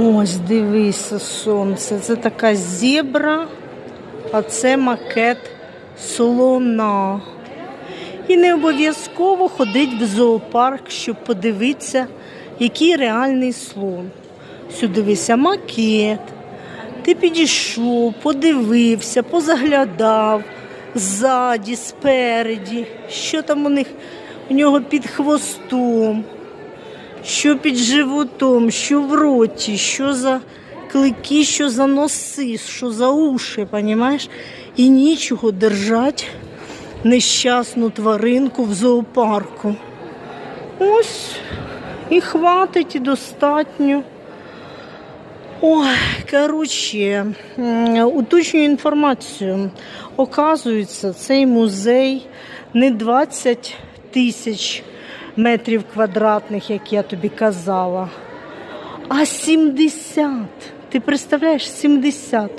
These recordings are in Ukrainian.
Ось, дивися, сонце. Це така зебра, а це макет слона. І не обов'язково ходити в зоопарк, щоб подивитися, який реальний слон. Сюди дивися макет. Ти підійшов, подивився, позаглядав ззаді, спереді, що там у них у нього під хвостом, що під животом, що в роті, що за клики, що за носи, що за уші, понімаєш? І нічого держать нещасну тваринку в зоопарку. Ось і хватить, і достатньо. Ой, коротше, уточнюю інформацію. Оказується, цей музей не 20 тисяч метрів квадратних, як я тобі казала, а 70. Ти представляєш, 70.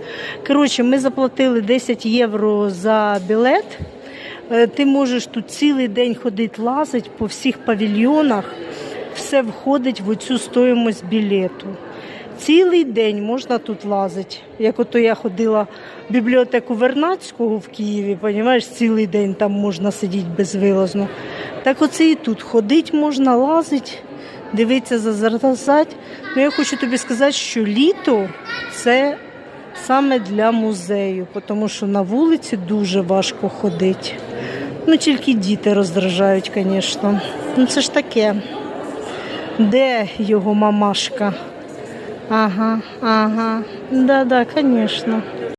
Коротше, ми заплатили 10 євро за білет. Е, Ти можеш тут цілий день ходити, лазити по всіх павільйонах. Все входить в оцю стоїмость білету. Цілий день можна тут лазити. Як ото я ходила в бібліотеку Вернадського в Києві, розумієш, цілий день там можна сидіти безвилазно. Так оце і тут ходити можна, лазити, дивитися, зазерцати. Ну я хочу тобі сказати, що літо це саме для музею, тому що на вулиці дуже важко ходити. Ну, тільки діти роздражають, звісно. Ну це ж таке. Де його мамашка? Ага, ага. Да-да, звісно.